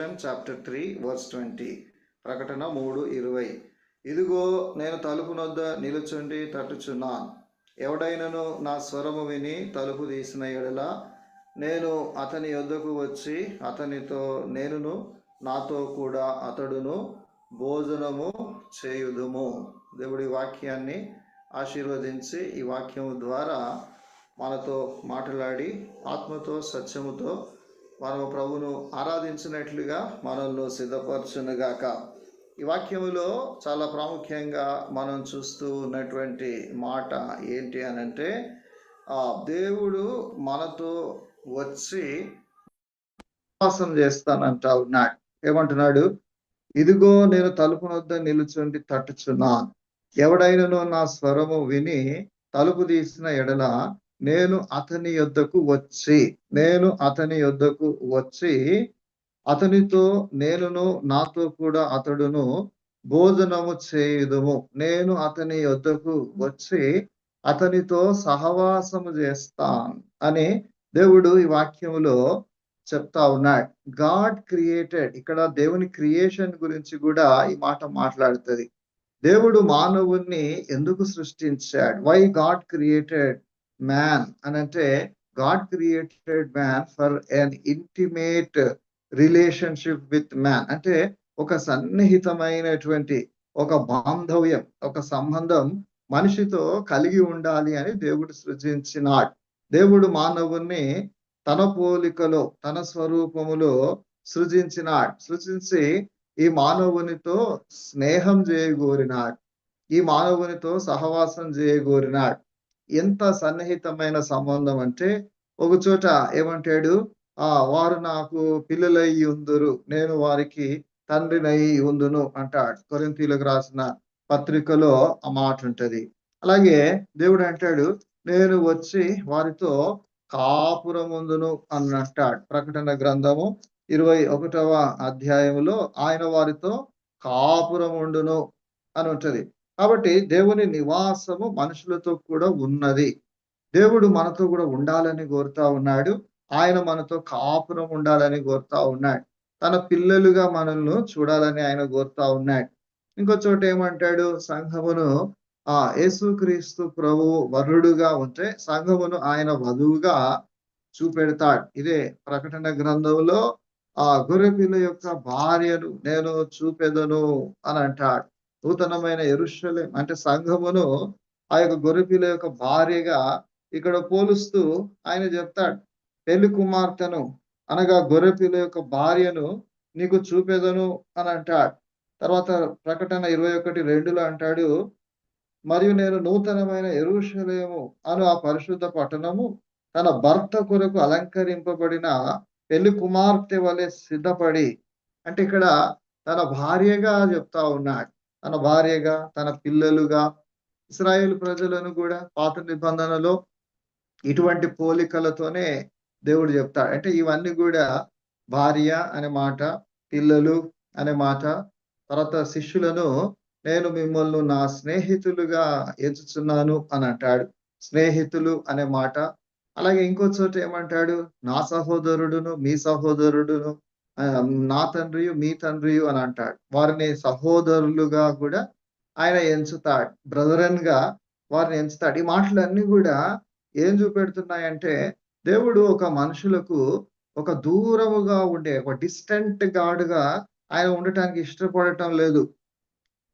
Chapter three verse twenty ప్రకటన మూడు ఇరవై. ఇదిగో నేను తలుపు నొద్ద నిలుచుండి తట్టుచున్నాను ఎవడైనను నా స్వరము విని తలుపు తీసిన ఎడల నేను అతని యొద్దకు వచ్చి అతనితో నేనును నాతో కూడా అతడును భోజనము చేయుదుము. దేవుడి వాక్యాన్ని ఆశీర్వదించి ఈ వాక్యము ద్వారా మనతో మాట్లాడి ఆత్మతో సత్యముతో మనము ప్రభును ఆరాధించినట్లుగా మనల్ని సిద్ధపరచునుగాక. ఈ వాక్యములో చాలా ప్రాముఖ్యంగా మనం చూస్తూ ఉన్నటువంటి మాట ఏంటి అని అంటే ఆ దేవుడు మనతో వచ్చి ఉపవాసం చేస్తానంట ఉన్నాడు. ఏమంటున్నాడు? ఇదిగో నేను తలుపు వద్ద నిలుచుండి తట్టుచున్నాను. ఎవడైనను నా స్వరము విని తలుపు తీసిన ఎడల నేను అతని యొద్దకు వచ్చి నేను అతని యొద్దకు వచ్చి అతనితో నేనును నాతో కూడా అతడును భోజనము చేయుదుము. నేను అతని యొద్దకు వచ్చి అతనితో సహవాసము చేస్తాను అని దేవుడు ఈ వాక్యములో చెప్తా ఉన్నాడు. గాడ్ క్రియేటెడ్ ఇక్కడ దేవుని క్రియేషన్ గురించి కూడా ఈ మాట మాట్లాడుతుంది. దేవుడు మానవుణ్ణి ఎందుకు సృష్టించాడు? వై గాడ్ క్రియేటెడ్ మ్యాన్ అని అంటే God created man for an intimate relationship with man అంటే ఒక సన్నిహితమైనటువంటి ఒక బాంధవ్యం ఒక సంబంధం మనిషితో కలిగి ఉండాలి అని దేవుడు సృజించినాడు. దేవుడు మానవుణ్ణి తన పోలికలో తన స్వరూపములో సృజించినాడు. సృజించి ఈ మానవునితో స్నేహం చేయగోరినాడు. ఈ మానవునితో సహవాసం చేయగోరినాడు. ఎంత సన్నిహితమైన సంబంధం అంటే ఒక చోట ఏమంటాడు ఆ వారు నాకు పిల్లలయ్యి ఉందురు నేను వారికి తండ్రినయ్యి ఉందును అంటాడు. కొరింతీలకు రాసిన పత్రికలో ఆ మాట ఉంటది. అలాగే దేవుడు అంటాడు నేను వచ్చి వారితో కాపురముందును అని అంటాడు. ప్రకటన గ్రంథము ఇరవై ఒకటవ అధ్యాయములో ఆయన వారితో కాపురముండును అని ఉంటది. కాబట్టి దేవుని నివాసము మనుషులతో కూడా ఉన్నది. దేవుడు మనతో కూడా ఉండాలని కోరుతా ఉన్నాడు. ఆయన మనతో కాపురం ఉండాలని కోరుతా ఉన్నాడు. తన పిల్లలుగా మనల్ని చూడాలని ఆయన కోరుతా ఉన్నాడు. ఇంకో చోట ఏమంటాడు? సంఘమును ఆ యేసుక్రీస్తు ప్రభు వరుడుగా ఉంటే సంఘమును ఆయన వధువుగా చూపెడతాడు. ఇదే ప్రకటన గ్రంథంలో ఆ గొర్రెపిల్ల యొక్క భార్యను నేను చూపెదను అని అంటాడు. నూతనమైన ఎరుషలే అంటే సంఘమును ఆ యొక్క గొర్రెపిల్ల యొక్క భార్యగా ఇక్కడ పోలుస్తూ ఆయన చెప్తాడు పెళ్ళి కుమార్తెను అనగా గొర్రెపిల్ల యొక్క భార్యను నీకు చూపెదను అని అంటాడు. తర్వాత ప్రకటన ఇరవై ఒకటి రెండులో అంటాడు మరియు నేను నూతనమైన ఎరుషలేము అను ఆ పరిశుద్ధ పట్టణము తన భర్త కొరకు అలంకరింపబడిన పెళ్ళి కుమార్తె వలె సిద్ధపడి అంటే ఇక్కడ తన భార్యగా చెప్తా ఉన్నాడు. తన భార్యగా తన పిల్లలుగా ఇస్రాయేల్ ప్రజలను కూడా పాత నిబంధనలో ఇటువంటి పోలికలతోనే దేవుడు చెప్తాడు. అంటే ఇవన్నీ కూడా భార్య అనే మాట పిల్లలు అనే మాట తర్వాత శిష్యులను నేను మిమ్మల్ని నా స్నేహితులుగా ఎంచుచున్నాను అని అంటాడు. స్నేహితులు అనే మాట. అలాగే ఇంకో చోట ఏమంటాడు? నా సహోదరుడును మీ సహోదరుడును నా తండ్రియు మీ తండ్రియు అని అంటాడు. వారిని సహోదరులుగా కూడా ఆయన ఎంచుతాడు. బ్రదరన్గా వారిని ఎంచుతాడు. ఈ మాటలన్నీ కూడా ఏం చూపెడుతున్నాయంటే దేవుడు ఒక మనుషులకు ఒక దూరముగా ఉండే ఒక డిస్టెంట్ గాడ్గా ఆయన ఉండటానికి ఇష్టపడటం లేదు.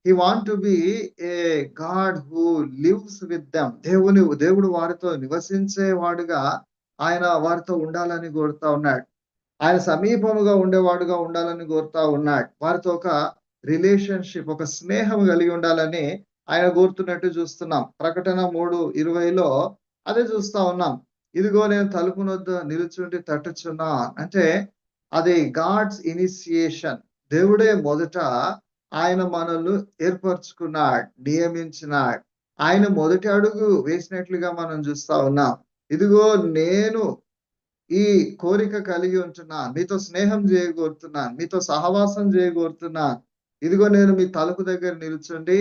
He want to be a God who lives with them దేవుని దేవుడు వారితో నివసించే వాడుగా ఆయన వారితో ఉండాలని కోరుతా ఉన్నాడు. ఆయన సమీపముగా ఉండేవాడుగా ఉండాలని కోరుతా ఉన్నాడు. వారితో ఒక రిలేషన్షిప్ ఒక స్నేహం కలిగి ఉండాలని ఆయన కోరుతున్నట్టు చూస్తున్నాం. ప్రకటన మూడు ఇరవైలో అదే చూస్తా ఉన్నాం. ఇదిగో నేను తలుపునొద్ద నిలుచుండి తట్టుచున్నా అంటే అది గాడ్స్ ఇనిషియేషన్ దేవుడే మొదట ఆయన మనల్ని ఏర్పరచుకున్నాడు నియమించినాడు. ఆయన మొదటి అడుగు వేసినట్లుగా మనం చూస్తా ఉన్నాం. ఇదిగో నేను ఈ కోరిక కలిగి ఉంటున్నాను మీతో స్నేహం చేయగోరుతున్నాను మీతో సహవాసం చేయగోరుతున్నాను ఇదిగో నేను మీ తలుపు దగ్గర నిల్చుండి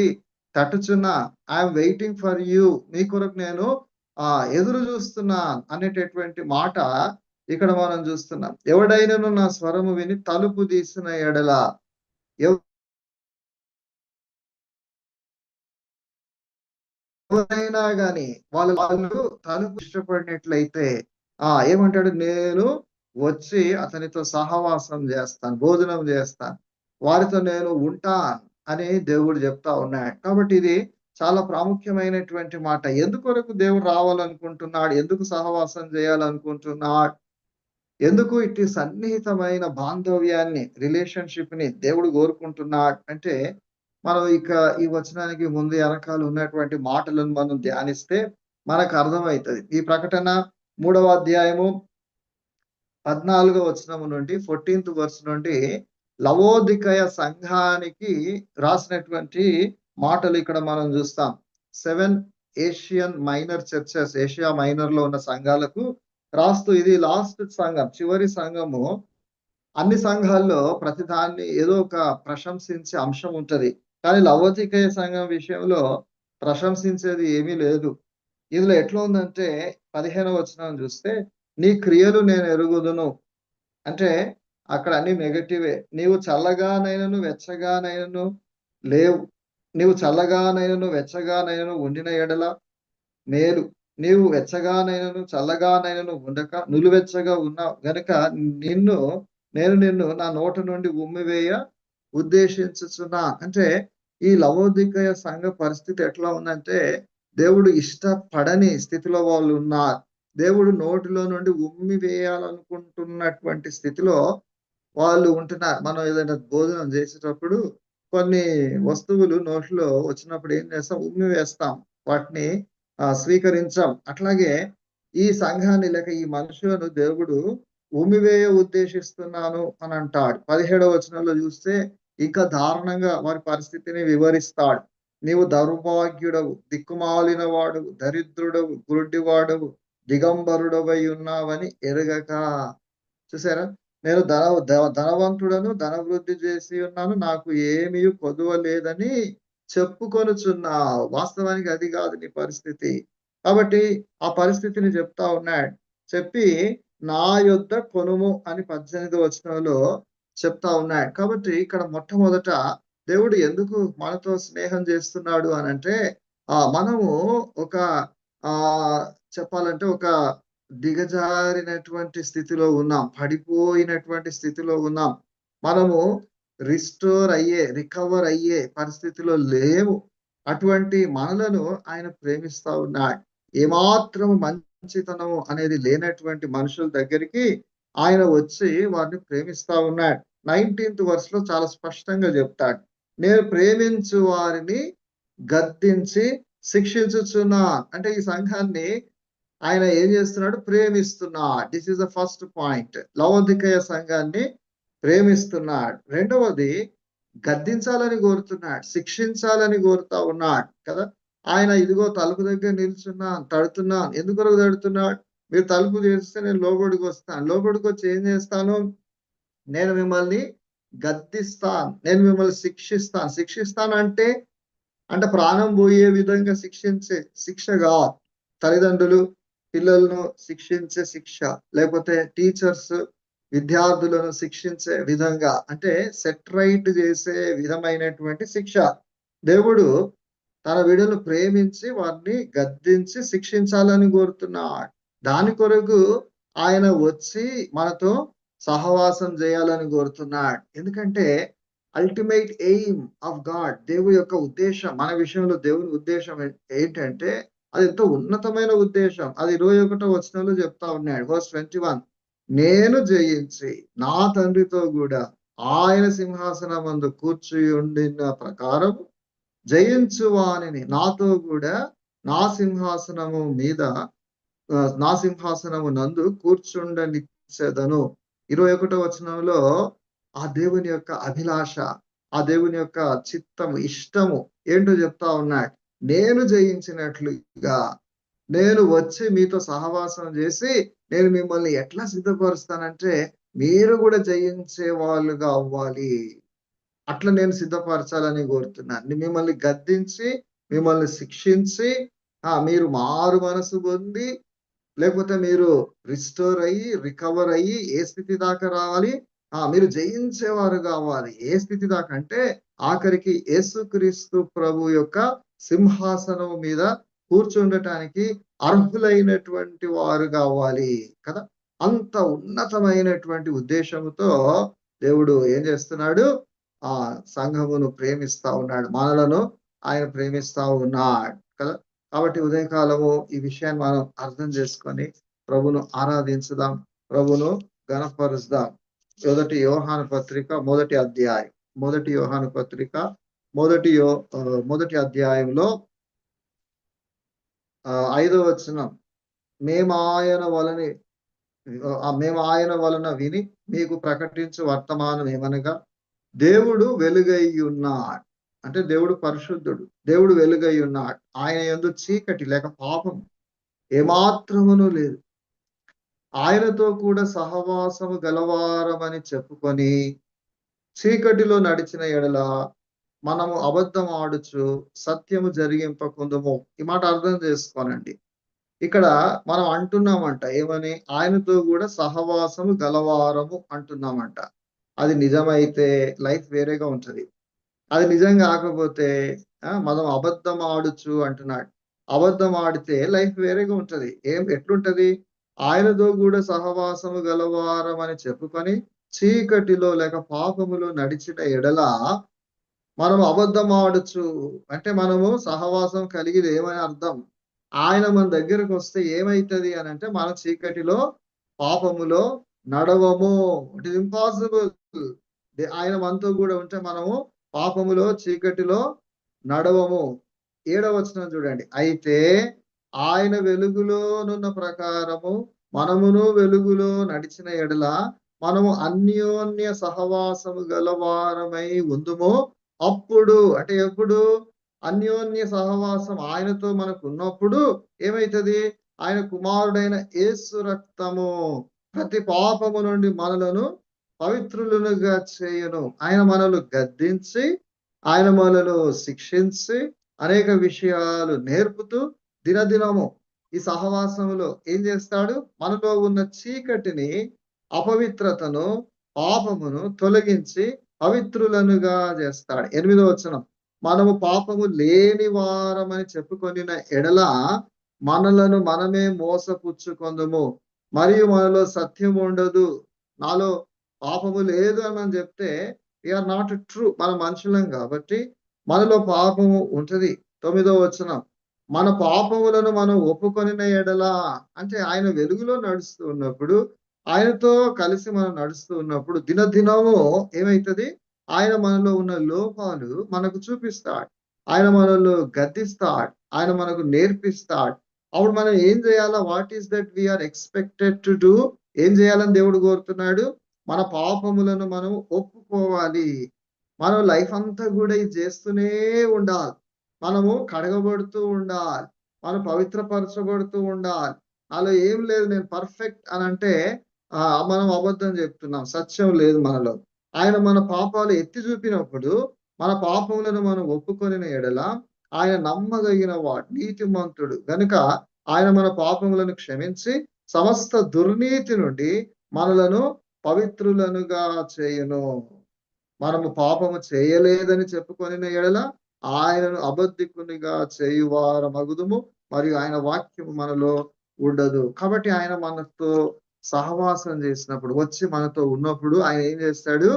తట్టుచున్నా ఐఎమ్ వెయిటింగ్ ఫర్ యూ మీ కొరకు నేను ఆ ఎదురు చూస్తున్నా అనేటటువంటి మాట ఇక్కడ మనం చూస్తున్నాం. ఎవడైనను నా స్వరము విని తలుపు తీసిన ఎడల ఎవరైనా గాని వాళ్ళ వాళ్ళు తలుపు ఇష్టపడినట్లయితే ఆ ఏమంటాడు? నేను వచ్చి అతనితో సహవాసం చేస్తాను భోజనం చేస్తాను వారితో నేను ఉంటాను అని దేవుడు చెప్తా ఉన్నాడు. కాబట్టి ఇది చాలా ప్రాముఖ్యమైనటువంటి మాట. ఎందుకొరకు దేవుడు రావాలనుకుంటున్నాడు? ఎందుకు సహవాసం చేయాలనుకుంటున్నాడు? ఎందుకు ఇట్టి సన్నిహితమైన బాంధవ్యాన్ని రిలేషన్షిప్ని దేవుడు కోరుకుంటున్నాడు? అంటే మనం ఇక ఈ వచనానికి ముందు వెనకాల ఉన్నటువంటి మాటలను మనం ధ్యానిస్తే మనకు అర్థమవుతుంది. ఈ ప్రకటన మూడవ అధ్యాయము పద్నాలుగో వచనము నుండి ఫోర్టీన్త్ వర్స్ నుండి లవోదికయ సంఘానికి రాసినటువంటి మాటలు ఇక్కడ మనం చూస్తాం. Seven Asian minor churches Asia మైనర్లో ఉన్న సంఘాలకు రాస్తూ ఇది లాస్ట్ సంఘం చివరి సంఘము. అన్ని సంఘాల్లో ప్రతిదాన్ని ఏదో ఒక ప్రశంసించే అంశం ఉంటది. కానీ లవోదికయ సంఘం విషయంలో ప్రశంసించేది ఏమీ లేదు. ఇందులో ఎట్లా ఉందంటే పదిహేనవ వచనం చూస్తే నీ క్రియలు నేను ఎరుగుదును. అంటే అక్కడ అన్ని నెగటివే నీవు చల్లగానైనను వెచ్చగానైనను లేవు. నీవు చల్లగానైనను వెచ్చగానైనను ఉండిన ఎడల మేలు. నీవు వెచ్చగానైనను చల్లగానైనను ఉండక నులువెచ్చగా ఉన్నావు. గనుక నిన్ను నేను నిన్ను నా నోట నుండి ఉమ్మివేయ ఉద్దేశించుచున్నా. అంటే ఈ లవోదికయ సంఘ పరిస్థితి ఎట్లా ఉందంటే దేవుడు ఇష్టపడని స్థితిలో వాళ్ళు ఉన్నారు. దేవుడు నోటిలో నుండి ఉమ్మి వేయాలనుకుంటున్నటువంటి స్థితిలో వాళ్ళు ఉంటున్నారు. మనం ఏదైనా భోజనం చేసేటప్పుడు కొన్ని వస్తువులు నోట్లో వచ్చినప్పుడు ఏం చేస్తాం? ఉమ్మి వేస్తాం. వాటిని స్వీకరించాం. అట్లాగే ఈ సంఘాన్ని లేక ఈ మనుషులను దేవుడు ఉమ్మివేయ ఉద్దేశిస్తున్నాను అని అంటాడు. పదిహేడవ వచనంలో చూస్తే ఇంకా దారుణంగా వారి పరిస్థితిని వివరిస్తాడు. నీవు దౌర్భాగ్యుడవు దిక్కుమాలిన వాడవు దరిద్రుడవు గురుడివాడవు దిగంబరుడవై ఉన్నావని ఎరగక. చూసారా? నేను ధన ధనవంతుడను ధనవృద్ధి చేసి ఉన్నాను నాకు ఏమీ కొదువ లేదని చెప్పుకొనుచున్నావు వాస్తవానికి అది కాదు నీ పరిస్థితి. కాబట్టి ఆ పరిస్థితిని చెప్తా ఉన్నాడు. చెప్పి నా యొద్ద కొనుము అని పద్దెనిమిది వచనంలో చెప్తా ఉన్నాడు. కాబట్టి ఇక్కడ మొట్టమొదట దేవుడు ఎందుకు మనతో స్నేహం చేస్తున్నాడు అని అంటే ఆ మనము ఒక ఆ చెప్పాలంటే ఒక దిగజారినటువంటి స్థితిలో ఉన్నాం పడిపోయినటువంటి స్థితిలో ఉన్నాం. మనము రిస్టోర్ అయ్యే రికవర్ అయ్యే పరిస్థితిలో లేవు. అటువంటి మనలను ఆయన ప్రేమిస్తా ఉన్నాడు. ఏమాత్రం మంచితనము అనేది లేనటువంటి మనుషుల దగ్గరికి ఆయన వచ్చి వారిని ప్రేమిస్తా ఉన్నాడు. నైన్టీన్త్ వర్స్లో చాలా స్పష్టంగా చెప్తాడు. నేను ప్రేమించు వారిని గద్దించి శిక్షించుచున్నా. అంటే ఈ సంఘాన్ని ఆయన ఏం చేస్తున్నాడు? ప్రేమిస్తున్నా. This is the first point లవోదికయ సంఘాన్ని ప్రేమిస్తున్నాడు. రెండవది గద్దించాలని కోరుతున్నాడు శిక్షించాలని కోరుతా ఉన్నాడు కదా? ఆయన ఇదిగో తలుపు దగ్గర నిల్చున్నాను తడుతున్నాను. ఎందుకు తడుతున్నాడు? మీరు తలుపు చేస్తే నేను లోబడికి వస్తాను. లోబడికి వచ్చి ఏం చేస్తాను? నేను మిమ్మల్ని గద్దిస్తాను. నేను మిమ్మల్ని శిక్షిస్తాను. శిక్షిస్తాను అంటే అంటే ప్రాణం పోయే విధంగా శిక్షించే శిక్షగా తల్లిదండ్రులు పిల్లలను శిక్షించే శిక్ష. లేకపోతే టీచర్స్ విద్యార్థులను శిక్షించే విధంగా అంటే సెట్రైట్ చేసే విధమైనటువంటి శిక్ష. దేవుడు తన విడులు ప్రేమించి వారిని గద్దించి శిక్షించాలని కోరుతున్నాడు. దాని కొరకు ఆయన వచ్చి మనతో సహవాసం చేయాలని కోరుతున్నాడు. ఎందుకంటే అల్టిమేట్ ఎయిమ్ ఆఫ్ గాడ్ దేవుడి యొక్క ఉద్దేశం మన విషయంలో దేవుని ఉద్దేశం ఏంటంటే అది ఎంతో ఉన్నతమైన ఉద్దేశం. అది ఇరవై ఒకటో వచనంలో చెప్తా ఉన్నాడు. వర్స్ ట్వంటీ వన్ నేను జయించి నా తండ్రితో కూడా ఆయన సింహాసనమందు కూర్చుని ఉండిన ప్రకారం జయించువానిని నాతో కూడా నా సింహాసనము మీద నా సింహాసనము నందు కూర్చుండనిచ్చేదను. ఇరవై ఒకటో వచనంలో ఆ దేవుని యొక్క అభిలాష ఆ దేవుని యొక్క చిత్తము ఇష్టము ఏంటో చెప్తా ఉన్నాడు నేను జయించినట్లుగా నేను వచ్చి మీతో సహవాసం చేసి నేను మిమ్మల్ని ఎట్లా సిద్ధపరుస్తానంటే మీరు కూడా జయించే వాళ్ళుగా అవ్వాలి. అట్లా నేను సిద్ధపరచాలని కోరుతున్నాను. మిమ్మల్ని గద్దించి మిమ్మల్ని శిక్షించి ఆ మీరు మారు మనసు పొంది లేకపోతే మీరు రిస్టోర్ అయ్యి రికవర్ అయ్యి ఏ స్థితి దాకా రావాలి? ఆ మీరు జయించేవారు కావాలి. ఏ స్థితి దాకా? అంటే ఆఖరికి యేసుక్రీస్తు ప్రభు యొక్క సింహాసనం మీద కూర్చుండటానికి అర్హులైనటువంటి వారు కావాలి కదా? అంత ఉన్నతమైనటువంటి ఉద్దేశంతో దేవుడు ఏం చేస్తున్నాడు? ఆ సంఘమును ప్రేమిస్తా ఉన్నాడు. మనలను ఆయన ప్రేమిస్తా ఉన్నాడు కదా? కాబట్టి ఉదయకాలము ఈ విషయాన్ని మనం అర్థం చేసుకొని ప్రభును ఆరాధించుదాం. ప్రభును గణపరుస్తాం మొదటి యోహాన పత్రిక మొదటి అధ్యాయం. మొదటి యోహాను పత్రిక మొదటి యో మొదటి అధ్యాయంలో ఆ, ఐదో వచనం. మేము ఆయన వలని మేము ఆయన వలన విని మీకు ప్రకటించు వర్తమానం ఏమనగా దేవుడు వెలుగై ఉన్నాడు. అంటే దేవుడు పరిశుద్ధుడు. దేవుడు వెలుగై ఉన్నాడు ఆయన ఎందు చీకటి లేక పాపం ఏమాత్రమును లేదు. ఆయనతో కూడా సహవాసము గలవారమని చెప్పుకొని చీకటిలో నడిచిన ఎడల మనము అబద్ధం ఆడుచు సత్యము జరిగింపకుందుము. ఈ మాట అర్థం చేసుకోనండి ఇక్కడ మనం అంటున్నామంట ఏమని? ఆయనతో కూడా సహవాసము గలవారము అంటున్నామంట. అది నిజమైతే లైఫ్ వేరేగా ఉంటుంది. అది నిజం కాకపోతే మనం అబద్ధం ఆడుచు అంటున్నాడు. అబద్ధం ఆడితే లైఫ్ వేరేగా ఉంటది. ఏం ఎట్లుంటది? ఆయనతో కూడా సహవాసము గలవారం అని చెప్పుకొని చీకటిలో లేక పాపములో నడిచిన ఎడల మనం అబద్ధం ఆడచ్చు అంటే మనము సహవాసం కలిగిది ఏమని అర్థం? ఆయన మన దగ్గరకు వస్తే ఏమైతది అని అంటే మన చీకటిలో పాపములో నడవము. ఇట్ ఇస్ ఇంపాసిబుల్ ఆయన మనతో కూడా ఉంటే మనము పాపములో చీకటిలో నడవము. ఏడవచనం చూడండి. అయితే ఆయన వెలుగులోనున్న ప్రకారము మనమును వెలుగులో నడిచిన ఎడల మనము అన్యోన్య సహవాసము గలవారమై ఉందుము. అప్పుడు అంటే ఎప్పుడు? అన్యోన్య సహవాసం ఆయనతో మనకు ఉన్నప్పుడు ఏమైతది? ఆయన కుమారుడైన ఏసు రక్తము ప్రతి పాపము నుండి మనలను పవిత్రులుగా చేయను. ఆయన మనలు గద్దించి ఆయన మనలు శిక్షించి అనేక విషయాలు నేర్పుతూ దినదినము ఈ సహవాసములో ఏం చేస్తాడు? మనలో ఉన్న చీకటిని అపవిత్రతను పాపమును తొలగించి పవిత్రులనుగా చేస్తాడు. ఎనిమిదో వచనం. మనము పాపము లేని వారమని చెప్పుకొనిన ఎడల మనలను మనమే మోసపుచ్చుకొందము. మరియు మనలో సత్యం ఉండదు నాలో పాపము లేదు అని మనం చెప్తే ఆర్ నాట్ ట్రూ మన మనుషులం కాబట్టి మనలో పాపము ఉంటుంది. తొమ్మిదో వచనం. మన పాపములను మనం ఒప్పుకొనిన ఎడల అంటే ఆయన వెలుగులో నడుస్తూ ఉన్నప్పుడు ఆయనతో కలిసి మనం నడుస్తూ ఉన్నప్పుడు దినదినము ఏమవుతుంది ఆయన మనలో ఉన్న లోపాలు మనకు చూపిస్తాడు. ఆయన మనలో గద్దిస్తాడు. ఆయన మనకు నేర్పిస్తాడు. అప్పుడు మనం ఏం చేయాలా? What is that we are expected to do ఏం చేయాలని దేవుడు కోరుతున్నాడు? మన పాపములను మనం ఒప్పుకోవాలి. మనం లైఫ్ అంతా కూడా ఇది చేస్తూనే ఉండాలి. మనము కడగబడుతూ ఉండాలి. మనం పవిత్రపరచబడుతూ ఉండాలి. అలా ఏం లేదు నేను పర్ఫెక్ట్ అని అంటే మనం అబద్ధం చెప్తున్నాం. సత్యం లేదు మనలో. ఆయన మన పాపాలు ఎత్తి చూపినప్పుడు మన పాపములను మనం ఒప్పుకొని ఎడల ఆయన నమ్మదగిన వాడు నీతిమంతుడు. గనుక ఆయన మన పాపములను క్షమించి సమస్త దుర్నీతి నుండి మనలను పవిత్రులనుగా చేయును. మనము పాపము చేయలేదని చెప్పుకొని ఎడల ఆయనను అబద్ధికునిగా చేయువార మగుదుము మరియు ఆయన వాక్యము మనలో ఉండదు. కాబట్టి ఆయన మనతో సహవాసం చేసినప్పుడు వచ్చి మనతో ఉన్నప్పుడు ఆయన ఏం చేస్తాడు?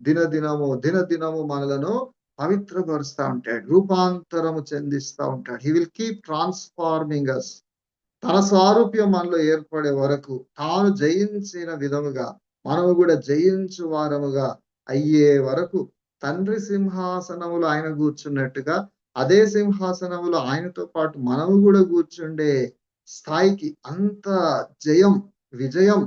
దినదినము దినదినము మనలను పవిత్రపరుస్తా ఉంటాడు రూపాంతరము చెందిస్తా ఉంటాడు. He will keep transforming us తన స్వారూప్యం మనలో ఏర్పడే వరకు తాను జయించిన విధముగా మనము కూడా జయించు వారముగా అయ్యే వరకు తండ్రి సింహాసనములు ఆయన కూర్చున్నట్టుగా అదే సింహాసనములో ఆయనతో పాటు మనము కూడా కూర్చుండే స్థాయికి అంత జయం విజయం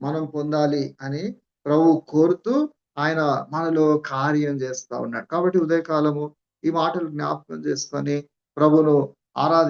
మనం పొందాలి అని ప్రభు కోరుతూ ఆయన మనలో కార్యం చేస్తా ఉన్నాడు. కాబట్టి ఉదయకాలము ఈ మాటలు జ్ఞాపకం చేసుకొని ప్రభును ఆరాధి